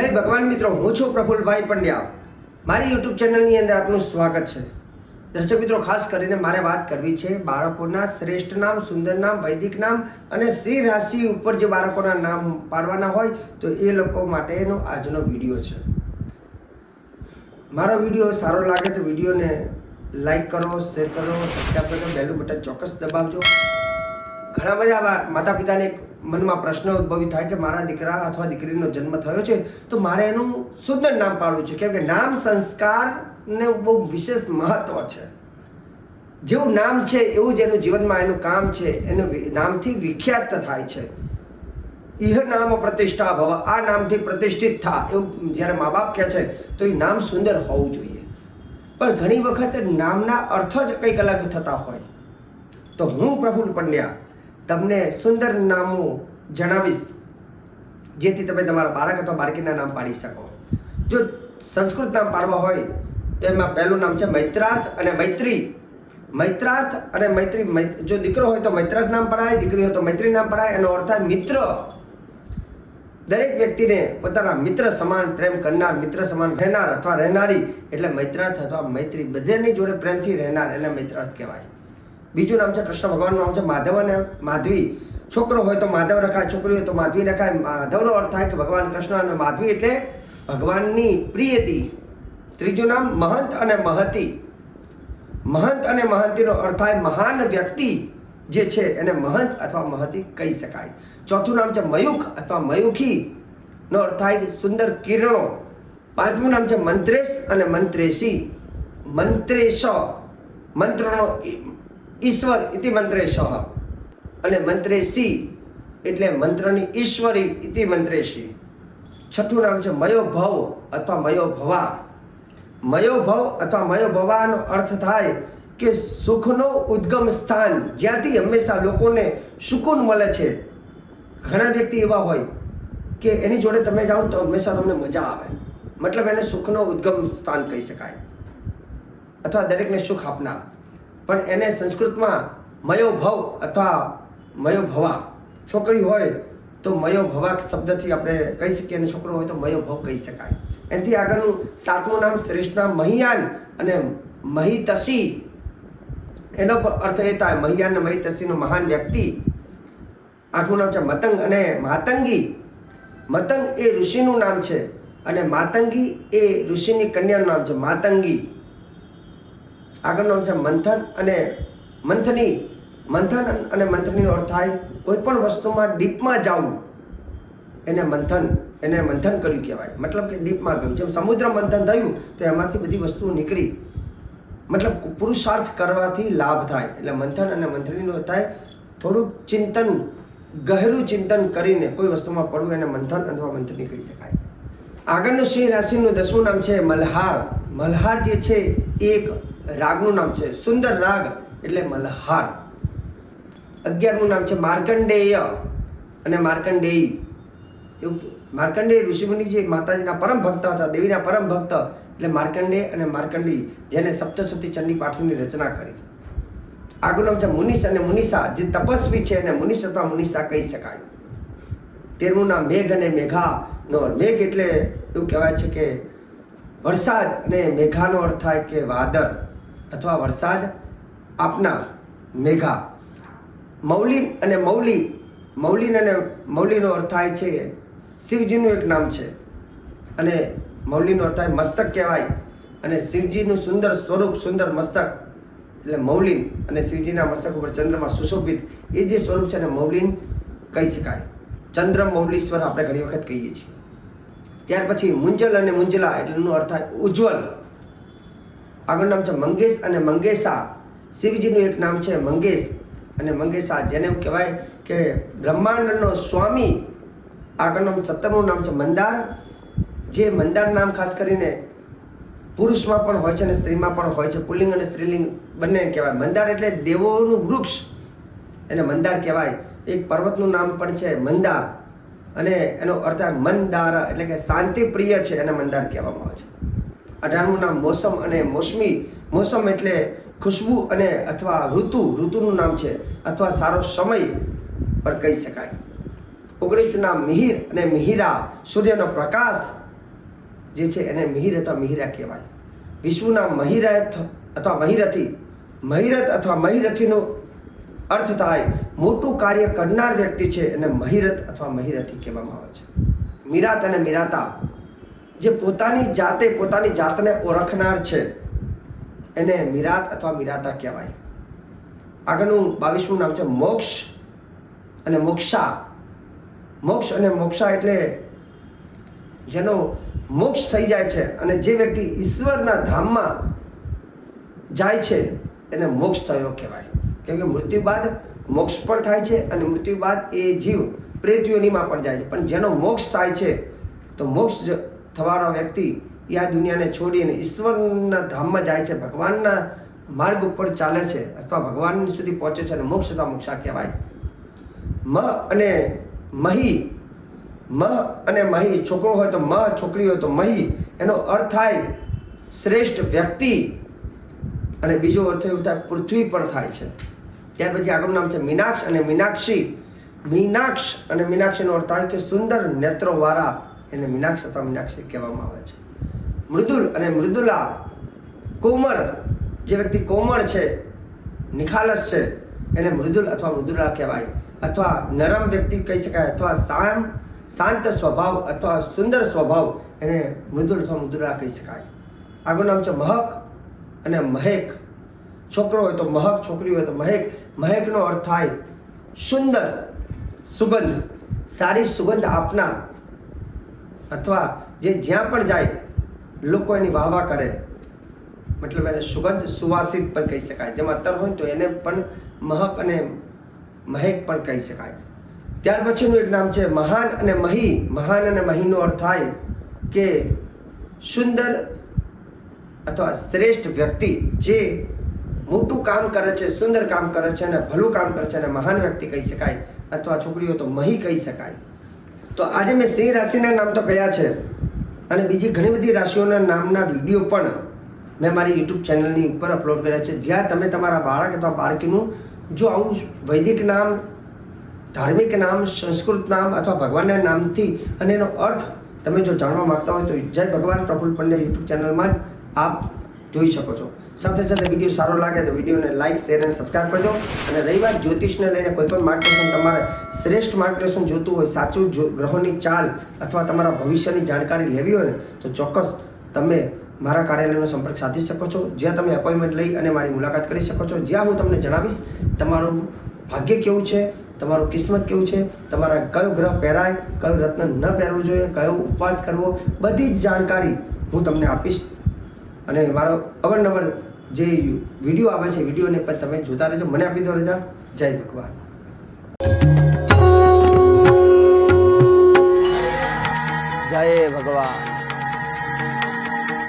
જય ભગવાન મિત્રો, હું છું પ્રફુલભાઈ પંડ્યા. મારી યુટ્યુબ ચેનલની અંદર આપનું સ્વાગત છે. દર્શક મિત્રો, ખાસ કરીને મારે વાત કરવી છે બાળકોના શ્રેષ્ઠ નામ, સુંદર નામ, વૈદિક નામ અને સિંહ રાશિ ઉપર જે બાળકોના નામ પાડવાના હોય, તો એ લોકો માટેનો આજનો વીડિયો છે. મારો વીડિયો સારો લાગે તો વિડીયોને લાઈક કરો, શેર કરો, સબસ્ક્રાઈબ કરો, બેલું બટન ચોક્કસ દબાવજો. ઘણા બધા માતા પિતાને મનમાં પ્રશ્ન ઉદ્ભવી થાય કે મારા દીકરા અથવા દીકરીનો જન્મ થયો છે, તો મારે એનું સુંદર નામ પાડવું છે કેમ કે નામ સંસ્કારને બહુ વિશેષ મહત્વ છે. જેવું નામ છે, એવું જ એનું જીવનમાં એનું કામ છે, એનું નામથી વિખ્યાત થાય છે. ઇહ નામ પ્રતિષ્ઠા ભવ, આ નામથી પ્રતિષ્ઠિત થા, એવું જ્યારે મા બાપ કહે છે, તો એ નામ સુંદર હોવું જોઈએ. પણ ઘણી વખત નામના અર્થ જ કંઈક અલગ થતા હોય. તો હું પ્રફુલ્લ પંડ્યા તમને સુંદર નામું જણાવીશ, જેથી તમે તમારા બાળક અથવા બાળકીના નામ પાડી શકો. જો સંસ્કૃત નામ પાડવા હોય, તો એમાં પહેલું નામ છે મૈત્રાર્થ અને મૈત્રી. મૈત્રાર્થ અને મૈત્રી જો દીકરો હોય તો મૈત્રાર્થ નામ પડાય, દીકરી હોય તો મૈત્રી નામ પડાય, એનો અર્થ મિત્ર. દરેક વ્યક્તિને પોતાના મિત્ર સમાન પ્રેમ કરનાર, મિત્ર સમાન રહેનાર અથવા રહેનારી, એટલે મૈત્રાર્થ અથવા મૈત્રી, બધાની જોડે પ્રેમથી રહેનાર એને મૈત્રાર્થ કહેવાય. બીજું નામ છે કૃષ્ણ ભગવાનનું નામ છે માધવ અને માધવી. છોકરો હોય તો માધવ રખાય, છોકરી હોય તો માધવી રખાય. માધવનો અર્થ થાય કે ભગવાન કૃષ્ણ અને માધવી એટલે ભગવાનની પ્રિયતી. ત્રીજું નામ મહંત અને મહતી. મહંત અને મહંતીનો અર્થ થાય મહાન વ્યક્તિ, જે છે એને મહંત અથવા મહતી કહી શકાય. ચોથું નામ છે મયુખ અથવા મયુખી નો અર્થ થાય સુંદર કિરણો. પાંચમું નામ છે મંત્રેશ અને મંત્રેશી. મંત્રેશ મંત્રનો ઈશ્વર ઇતિ મંત્રેશ અને મંત્રેશી એટલે મંત્રની ઈશ્વરી ઇતિ મંત્રેશી છઠ્ઠું નામ છે મયોભવ અથવા મયોભવા મયોભવ અથવા મયોભવાનો અર્થ થાય કે સુખનો ઉદ્ગમ સ્થાન જ્યાંથી હંમેશા લોકોને સુકૂન મળે છે. ઘણા વ્યક્તિ એવા હોય કે એની જોડે તમે જાઓ તો હંમેશા તમને મજા આવે. મતલબ એને સુખનો ઉદ્ગમ સ્થાન કહી શકાય. અથવા દરેકને સુખ આપનાર. પણ એને સંસ્કૃતમાં મયોભવ અથવા મયોભવા. છોકરી હોય તો મયોભવા શબ્દથી આપણે કહી શકીએ અને છોકરો હોય તો મયોભવ કહી શકાય. એનાથી આગળનું સાતમું નામ શ્રેષ્ઠના મહિયાન અને મહિતસી. એનો અર્થ એ થાય, મહિયાન અને મહિતસીનો મહાન વ્યક્તિ. આઠમું નામ છે મતંગ અને માતંગી. મતંગ એ ઋષિનું નામ છે અને માતંગી એ ઋષિની કન્યાનું નામ છે માતંગી. આગળનું છે મંથન અને મંથની, મંથન અને મંથનીનો અર્થ થાય કોઈ પણ વસ્તુમાં ડીપમાં જવું. એને મંથન એને મંથન કર્યું કહેવાય. મતલબ કે ડીપમાં ગયું. જેમ સમુદ્ર મંથન થયું, તો એમાંથી બધી વસ્તુઓ નીકળી. મતલબ પુરુષાર્થ કરવાથી લાભ થાય. એટલે મંથન અને મંથનીનો થાય. થોડુંક ચિંતન, ગહેરું ચિંતન કરીને કોઈ વસ્તુમાં પડવું એને મંથન અથવા મંથની કહી શકાય. આગળનું સિંહ રાશિનું દસમું નામ છે મલ્હાર. મલ્હાર જે છે, એક રાગનું નામ છે. સુંદર રાગ એટલે મલ્હાર. અગિયારમું નામ છે માર્કંડેય અને માર્કંડેય. એવું માર્કંડેય ઋષિમુનિ જે માતાજીના પરમ ભક્ત હતા, દેવીના પરમ ભક્ત એટલે માર્કંડેય અને માર્કંડી જેને સપ્તસતી ચંડી પાઠની રચના કરી. આગળ નામ છે મુનિષ અને મુનિષા જે તપસ્વી છે એને મુનિષ અથવા મુનિષા કહી શકાય. તેરમું નામ મેઘ અને મેઘા નો મેઘ એટલે એવું કહેવાય છે કે વરસાદ અને મેઘાનો અર્થ થાય કે વાદળ. અથવા વરસાદ આપનાર મેઘા. મૌલિન અને મૌલી, મૌલિન અને મૌલીનો અર્થ થાય છે શિવજીનું એક નામ છે. અને મૌલીનો અર્થ થાય મસ્તક કહેવાય. અને શિવજીનું સુંદર સ્વરૂપ, સુંદર મસ્તક, એટલે મૌલિન અને શિવજીના મસ્તક ઉપર ચંદ્રમાં સુશોભિત, એ જે સ્વરૂપ છે એને મૌલિન કહી શકાય. ચંદ્ર મૌલીશ્વર આપણે ઘણી વખત કહીએ છીએ. ત્યાર પછી મુંજલ અને મુંજલા એટલેનો અર્થ થાય ઉજ્જવલ. આગળ નામ છે મંગેશ અને મંગેશા. શિવજીનું એક નામ છે મંગેશ. અને મંગેશા જેને એવું કહેવાય કે બ્રહ્માંડનો સ્વામી. આગળ નામ સત્તરનું નામ છે મંદાર. જે મંદાર નામ ખાસ કરીને પુરુષમાં પણ હોય છે અને સ્ત્રીમાં પણ હોય છે. પુલ્લિંગ અને સ્ત્રીલિંગ બંને કહેવાય. મંદાર એટલે દેવોનું વૃક્ષ. એને મંદાર કહેવાય. એક પર્વતનું નામ પણ છે મંદાર. અને એનો અર્થ મંદાર એટલે કે શાંતિ પ્રિય છે એને મંદાર કહેવામાં આવે છે. અઢારમું નામ મોસમ અને મોસમી. મોસમ એટલે ખુશ્બુ અને અથવા ઋતુ. ઋતુનું નામ છે અથવા સારો સમય પણ કહી શકાય. ઓગણીસનું નામ મિહિર અને મિહિરા. સૂર્યનો પ્રકાશ જે છે એને મિહિર અથવા મિહિરા કહેવાય. વિશ્વના મહિરથ અથવા મહિરથી. મહિરથ અથવા મહિરથીનો અર્થ થાય મોટું કાર્ય કરનાર વ્યક્તિ છે એને મહિરથ અથવા મહિરથી કહેવામાં આવે છે. મીરાત અને મીરાતા. જે પોતાની જાતે, પોતાની જાતને ઓળખનાર છે, એને મિરાત અથવા મિરાતા કહેવાય. આગળનું બાવીસમું નામ છે મોક્ષ અને મોક્ષા. મોક્ષ અને મોક્ષા એટલે જેનો મોક્ષ થઈ જાય છે અને જે વ્યક્તિ ઈશ્વરના ધામમાં જાય છે, એને મોક્ષ થયો કહેવાય. કેમ કે મૃત્યુ બાદ મોક્ષ પણ થાય છે અને મૃત્યુ બાદ એ જીવ પ્રેતયોનીમાં પણ જાય છે. પણ જેનો મોક્ષ થાય છે, તો મોક્ષ થવાનો વ્યક્તિ એ આ દુનિયાને છોડીને ઈશ્વરના ધામમાં જાય છે, ભગવાનના માર્ગ ઉપર ચાલે છે અથવા ભગવાન સુધી પહોંચે છે અને મોક્ષ અથવા મોક્ષા કહેવાય. મ અને મહી, મ અને મહી છોકરો હોય તો મ, છોકરી હોય તો મહી, એનો અર્થ થાય શ્રેષ્ઠ વ્યક્તિ અને બીજો અર્થ એવું થાય પૃથ્વી પણ થાય છે. ત્યાર પછી આગળનું નામ છે મીનાક્ષ અને મીનાક્ષી. મીનાક્ષ અને મીનાક્ષીનો અર્થ થાય કે સુંદર નેત્રોવાળા એને મીનાક્ષ અથવા મીનાક્ષી કહેવામાં આવે છે. મૃદુલ અને મૃદુલા કોમળ જે વ્યક્તિ કોમળ છે, નિખાલસ છે, એને મૃદુલ અથવા મૃદુલા કહેવાય. અથવા નરમ વ્યક્તિ કહી શકાય, અથવા શાંત શાંત સ્વભાવ અથવા સુંદર સ્વભાવ એને મૃદુલ અથવા મૃદુલા કહી શકાય. આગળ નામ છે મહક અને મહેક. છોકરો હોય તો મહક, છોકરી હોય તો મહેક. મહેકનો અર્થ થાય સુંદર, સુગંધ. સારી સુગંધ આપનાર. અથવા જે જ્યાં પણ જાય, લોકો એની વાહ વાહ કરે. મતલબ એને સુગંધ સુવાસિત પણ કહી શકાય. જેમાં અત્તર હોય તો એને પણ મહક અને મહેક પણ કહી શકાય. ત્યાર પછીનું એક નામ છે મહાન અને મહી. મહાન અને મહીનો અર્થ થાય કે સુંદર અથવા શ્રેષ્ઠ વ્યક્તિ જે મોટું કામ કરે છે, સુંદર કામ કરે છે અને ભલું કામ કરે છે અને મહાન વ્યક્તિ કહી શકાય. અથવા છોકરીઓ તો મહી કહી શકાય. તો આજે મેં સિંહ રાશિના નામ તો કયા છે. અને બીજી ઘણી બધી રાશિઓના નામના વીડિયો પણ મેં મારી યુટ્યુબ ચેનલની ઉપર અપલોડ કર્યા છે. જ્યાં તમે તમારા બાળક અથવા બાળકીનું જો આવું વૈદિક નામ, ધાર્મિક નામ, સંસ્કૃત નામ અથવા ભગવાનના નામથી અને એનો અર્થ તમે જો જાણવા માંગતા હોય તો જય ભગવાન પ્રફુલ પંડ્યા યુટ્યુબ ચેનલમાં જ આપ જોઈ શકો છો. સાથે સાથે વીડિયો સારો લાગે તો વિડીયોને લાઇક શેર અને સબસ્ક્રાઈબ કરજો. અને રહી વાત જ્યોતિષને લઈને કોઈ પણ માર્ગદર્શન તમારે શ્રેષ્ઠ માર્ગદર્શન જોતું હોય, સાચું ગ્રહોની ચાલ અથવા તમારા ભવિષ્યની જાણકારી લેવી હોય ને, તો ચોક્કસ તમે મારા કાર્યાલયનો સંપર્ક સાધી શકો છો. જ્યાં તમે અપોઇન્ટમેન્ટ લઈ અને મારી મુલાકાત કરી શકો છો. જ્યાં હું તમને જણાવીશ તમારું ભાગ્ય કેવું છે, તમારું કિસ્મત કેવું છે, તમારા કયો ગ્રહ પહેરાય, કયો રત્ન ન પહેરવું જોઈએ, કયો ઉપવાસ કરવો, બધી જ જાણકારી હું તમને આપીશ. અને મારો અવારનવાર જે વીડિયો આવે છે, વિડીયોને પણ તમે જોતા રહેજો. મને આપી દો રજા. જય ભગવાન. જય ભગવાન.